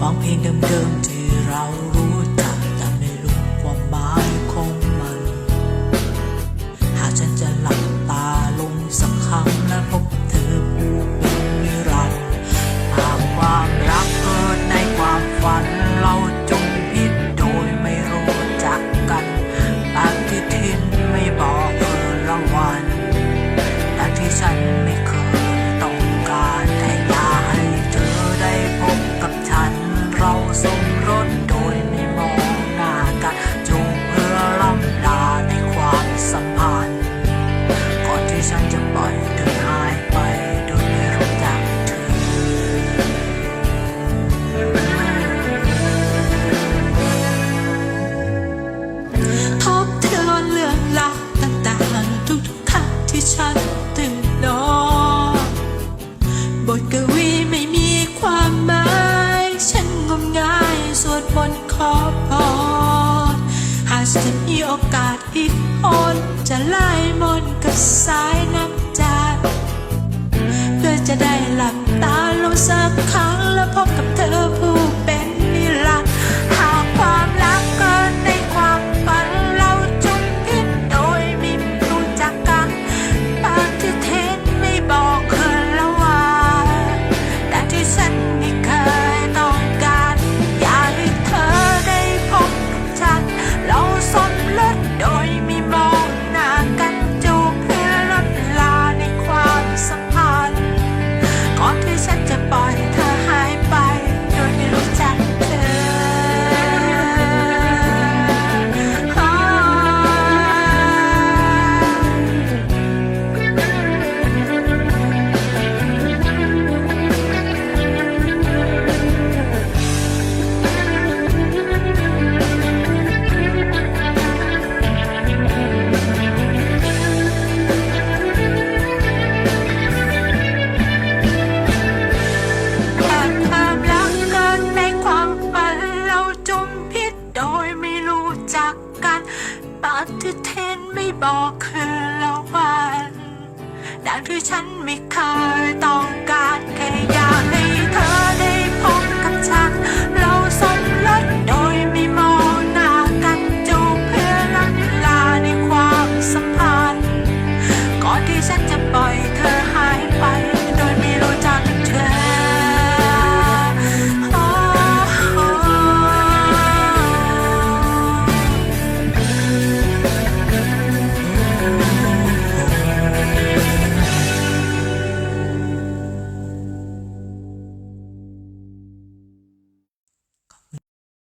ฟังเพลงเดิมๆที่เรา ฉันตื่นอนบทกวีไม่มีความหมาย ฉันงมงายสวดมนต์ขอพรหากจะมีโอกาสอีกคนจะไล่มนกับสายน้ำ กที่เทนไม่บอกคือละวันดังที่ฉันไม่เคยต้องการ